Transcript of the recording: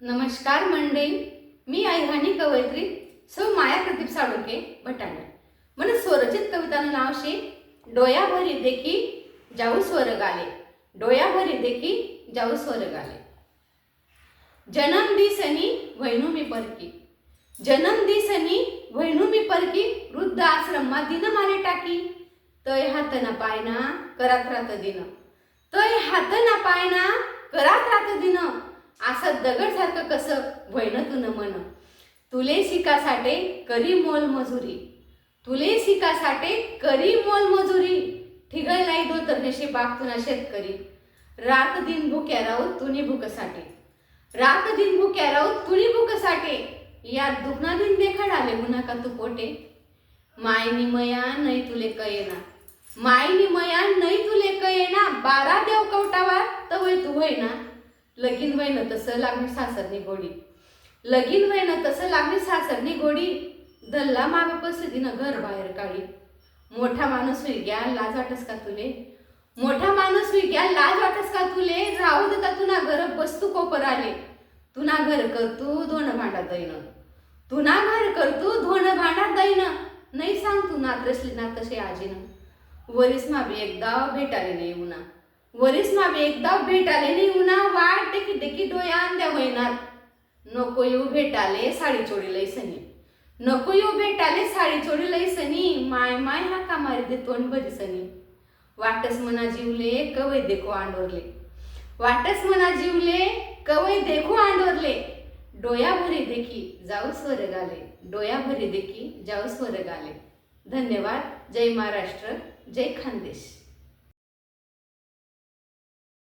नमस्कार मंडळी मी ऐहानी कवयित्री सौ माया प्रदीप साळुके भटाणे. मन स्वरचित कवितानं नाव शे डोया भरी देखी जाऊ स्वर्ग आले. डोया भरी देखी जाऊ स्वर्ग आले. जनम दिसनी वैनु मी परकी. जनम दिसनी वैनु मी परकी वृद्ध आश्रमा दिन मारे टाकी. तय हात ना पायना करात रात दिन. तय हात ना पायना करात रात दिन. असं दगड कसं वैन तुन मन तुले शिकासाठे करी मोल मजुरी. तुले शिकासाठे करी मोल मजुरी. ठिगळ नाही दो तर नशे बाग तुना शेतकरी. रात दिन भुक्या राहू तुनी भुकसाठी रात दिन भुक्या राहू तुनी भुकसाठी या दुखना दिन देखा आले गुन्हा का तू पोटे? मायनी मया नाही तुले कयेना. मायनी मया नाही तुले कयेना. बारा देव कवटावा तवय तू होईना लगीन वयन तसं लागणी सासरनी गोडी. लगीन वयन तसं लागणी सासरनी गोडी. दल्ला माग पसदीनं घर बाहेर काढी. मोठा माणूस विग्या लाज वाटस का तुले? मोठा माणूस विग्या लाज वाटस का तुले? राहू देता तुना घर बसतू कोपर आले तुना घर करतू धोण भांडा दैन. तुना घर करतू धोण भांडा दैन. नाही सांग तू नात्रसली ना तसे आजीनं. वरीस माबी एकदा भेटाले नाही उन्हा वरीस माबी एकदा भेटाले नाही उन्हा वाट देखी देखी डोया अंद्या होईनार. नको येऊ भेटाले साडी चोरी लई सनी. नको येऊ भेटाले साडी लय सनी. माय माय हा कामारी दे तोंड बरीसनी वाटस मना जीवले कवय देखो आंडोरले. वाटस मना जीवले कवय देखो आंडोरले. डोया भरी देखी जाऊ स्वर गाले डोया भरी देखी जाऊ स्वर गाले धन्यवाद. जय महाराष्ट्र. जय खानदेश.